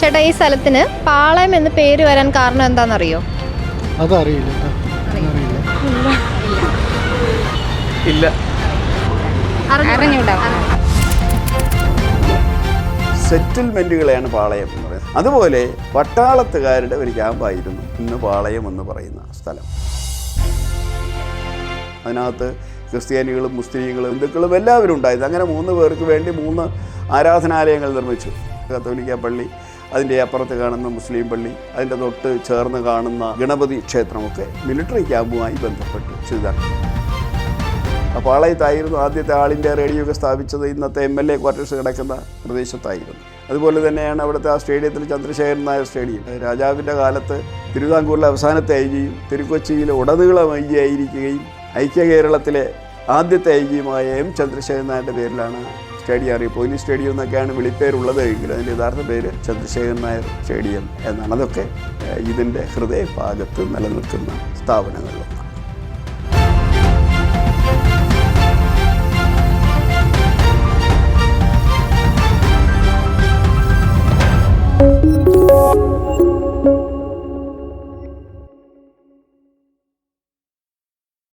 ചേട്ടാ ഈ സ്ഥലത്തിന് പാളയം എന്ന് പേര് വരാൻ കാരണം എന്താണെന്നറിയോ? അതറിയില്ല ഇല്ല. അറിഞ്ഞൂടാ. സെറ്റിൽമെന്റുകളെയാണ് പാളയം എന്ന് പറയുന്നത്. അതുപോലെ പട്ടാളത്തുകാരുടെ ഒരു ക്യാമ്പായിരുന്നു ഇന്ന് പാളയം എന്ന് പറയുന്ന സ്ഥലം. അതിനകത്ത് ക്രിസ്ത്യാനികളും മുസ്ലിങ്ങളും ഹിന്ദുക്കളും എല്ലാവരും ഉണ്ടായിരുന്നു. അങ്ങനെ മൂന്ന് പേർക്ക് വേണ്ടി മൂന്ന് ആരാധനാലയങ്ങൾ നിർമ്മിച്ചു. കത്തോലിക്ക പള്ളി അതിന്റെ അപ്പുറത്ത് കാണുന്ന മുസ്ലിം പള്ളി അതിന്റെ തൊട്ട് ചേർന്ന് കാണുന്ന ഗണപതി ക്ഷേത്രമൊക്കെ മിലിറ്ററി ക്യാമ്പുമായി ബന്ധപ്പെട്ട് ചെയ്താണ് പാളയത്തായിരുന്നു ആദ്യത്തെ ഇന്ത്യ റേഡിയോ ഒക്കെ സ്ഥാപിച്ചത്. ഇന്നത്തെ എം എൽ എ ക്വാർട്ടേഴ്സ് കിടക്കുന്ന പ്രദേശത്തായിരുന്നു. അതുപോലെ തന്നെയാണ് അവിടുത്തെ ആ സ്റ്റേഡിയത്തിൽ ചന്ദ്രശേഖരൻ നായർ സ്റ്റേഡിയം. രാജാവിന്റെ കാലത്ത് തിരുവിതാംകൂറിലെ അവസാനത്തെ ഐ ജിയും തിരുക്കൊച്ചിയിലെ ഉടനീളം ഐ ജി ആയിരിക്കുകയും ഐക്യ കേരളത്തിലെ ആദ്യത്തെ ഐ ജിയുമായ എം ചന്ദ്രശേഖരൻ നായരുടെ പേരിലാണ് സ്റ്റേഡിയം അറിയും. പോലീസ് സ്റ്റേഡിയം എന്നൊക്കെയാണ് വിളിപ്പേരുള്ളത് എങ്കിലും അതിന്റെ യഥാർത്ഥ പേര് ചന്ദ്രശേഖരൻ നായർ സ്റ്റേഡിയം എന്നാണ്. അതൊക്കെ ഇതിന്റെ ഹൃദയഭാഗത്ത് നിലനിൽക്കുന്ന സ്ഥാപനങ്ങളിലൊക്കെ